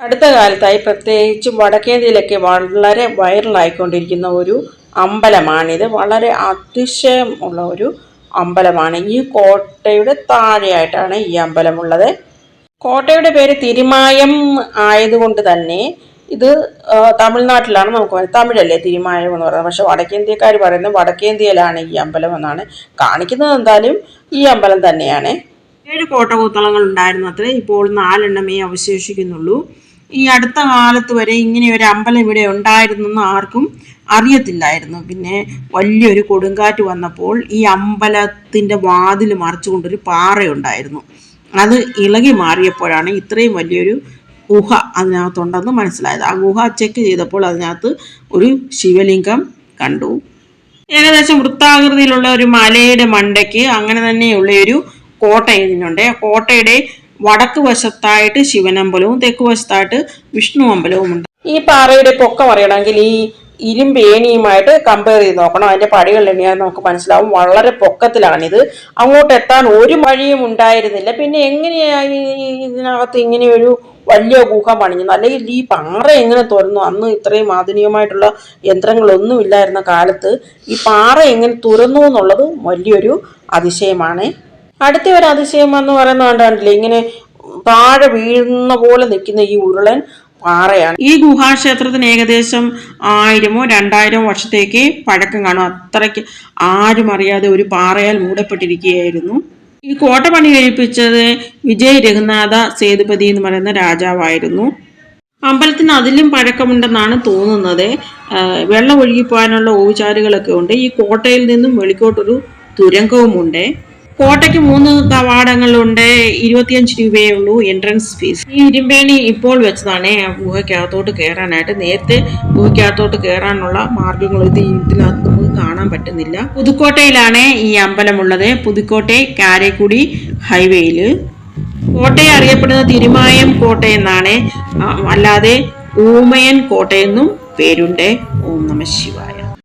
അടുത്ത കാലത്തായി പ്രത്യേകിച്ചും വടക്കേന്ത്യയിലൊക്കെ വളരെ വൈറലായിക്കൊണ്ടിരിക്കുന്ന ഒരു അമ്പലമാണിത്. വളരെ അതിശയം ഉള്ള ഒരു അമ്പലമാണ്. ഈ കോട്ടയുടെ താഴെയായിട്ടാണ് ഈ അമ്പലമുള്ളത്. കോട്ടയുടെ പേര് തിരുമായം ആയതുകൊണ്ട് തന്നെ ഇത് തമിഴ്നാട്ടിലാണ് നമുക്ക് തമിഴല്ലേ തിരുമായം എന്ന് പറയുന്നത്. പക്ഷെ വടക്കേന്ത്യക്കാർ പറയുന്നത് വടക്കേന്ത്യയിലാണ് ഈ അമ്പലം എന്നാണ്. കാണിക്കുന്നത് എന്തായാലും ഈ അമ്പലം തന്നെയാണ്. ഏഴ് കോട്ടകൂത്തളങ്ങൾ ഉണ്ടായിരുന്നു അത്രേ ഇപ്പോൾ നാലെണ്ണമേ അവശേഷിക്കുന്നുള്ളൂ. ഈ അടുത്ത കാലത്ത് വരെ ഇങ്ങനെ ഒരു അമ്പലം ഇവിടെ ഉണ്ടായിരുന്നെന്ന് ആർക്കും അറിയത്തില്ലായിരുന്നു. പിന്നെ വലിയൊരു കൊടുങ്കാറ്റ് വന്നപ്പോൾ ഈ അമ്പലത്തിന്റെ വാതിൽ മറിച്ചുകൊണ്ടൊരു പാറയുണ്ടായിരുന്നു. അത് ഇളകി മാറിയപ്പോഴാണ് ഇത്രയും വലിയൊരു ഗുഹ അതിനകത്തുണ്ടെന്ന് മനസ്സിലായത്. ആ ഗുഹ ചെക്ക് ചെയ്തപ്പോൾ അതിനകത്ത് ഒരു ശിവലിംഗം കണ്ടു. ഏകദേശം വൃത്താകൃതിയിലുള്ള ഒരു മലയുടെ മണ്ടയ്ക്ക് അങ്ങനെ തന്നെയുള്ള ഒരു കോട്ട ഇതിനുണ്ട്. കോട്ടയുടെ വടക്ക് വശത്തായിട്ട് ശിവനമ്പലവും തെക്ക് വശത്തായിട്ട് വിഷ്ണു അമ്പലവും ഉണ്ട്. ഈ പാറയുടെ പൊക്കം അറിയണമെങ്കിൽ ഈ ഇരുമ്പ് ഏണിയുമായിട്ട് കമ്പയർ ചെയ്ത് നോക്കണം. അതിന്റെ പടികൾ എണ്ണിയാൽ നമുക്ക് മനസ്സിലാവും. വളരെ പൊക്കത്തിലാണിത്. അങ്ങോട്ട് എത്താൻ ഒരു വഴിയും ഉണ്ടായിരുന്നില്ല. പിന്നെ എങ്ങനെയായി ഇതിനകത്ത് ഇങ്ങനെയൊരു വലിയ ഗുഹ പണിഞ്ഞത് അല്ലെങ്കിൽ ഈ പാറ എങ്ങനെ തുറന്നു? അന്ന് ഇത്രയും ആധുനികമായിട്ടുള്ള യന്ത്രങ്ങളൊന്നും ഇല്ലായിരുന്ന കാലത്ത് ഈ പാറ എങ്ങനെ തുറന്നു എന്നുള്ളത് വലിയൊരു അതിശയമാണ്. അടുത്ത ഒരു അതിശയം എന്ന് പറയുന്നത് കണ്ടില്ലേ ഇങ്ങനെ താഴെ വീഴുന്ന പോലെ നിൽക്കുന്ന ഈ ഉരുളൻ പാറയാണ്. ഈ ഗുഹാക്ഷേത്രത്തിന് ഏകദേശം ആയിരമോ രണ്ടായിരമോ വർഷത്തേക്ക് പഴക്കം കാണും. അത്രയ്ക്ക് ആരും അറിയാതെ ഒരു പാറയാൽ മൂടപ്പെട്ടിരിക്കുകയായിരുന്നു. ഈ കോട്ട പണി കഴിപ്പിച്ചത് വിജയ് രഘുനാഥ സേതുപതി എന്ന് പറയുന്ന രാജാവായിരുന്നു. അമ്പലത്തിന് അതിലും പഴക്കമുണ്ടെന്നാണ് തോന്നുന്നത്. വെള്ളം ഒഴുകിപ്പോകാനുള്ള ഓവുചാലുകളൊക്കെ ഉണ്ട്. ഈ കോട്ടയിൽ നിന്നും വെളിക്കോട്ടൊരു തുരങ്കവുമുണ്ട്. കോട്ടയ്ക്ക് മൂന്ന് കവാടങ്ങളുണ്ട്. ഇരുപത്തിയഞ്ച് രൂപയേ ഉള്ളൂ എൻട്രൻസ് ഫീസ് ഈ ഇരുമ്പേണി ഇപ്പോൾ വെച്ചതാണ്. ഗുഹയ്ക്കകത്തോട്ട് കയറാനായിട്ട് നേരത്തെ ഗുഹയ്ക്കകത്തോട്ട് കയറാനുള്ള മാർഗങ്ങൾ ഇത് ഇതിനകത്ത് നമുക്ക് കാണാൻ പറ്റുന്നില്ല. പുതുക്കോട്ടയിലാണ് ഈ അമ്പലമുള്ളത്. പുതുക്കോട്ടെ കാരക്കുടി ഹൈവേയിൽ കോട്ടയെ അറിയപ്പെടുന്ന തിരുമായം കോട്ട എന്നാണ്. അല്ലാതെ ഊമയൻ കോട്ടയെന്നും പേരുണ്ട്. ഓം നമ ശിവായ.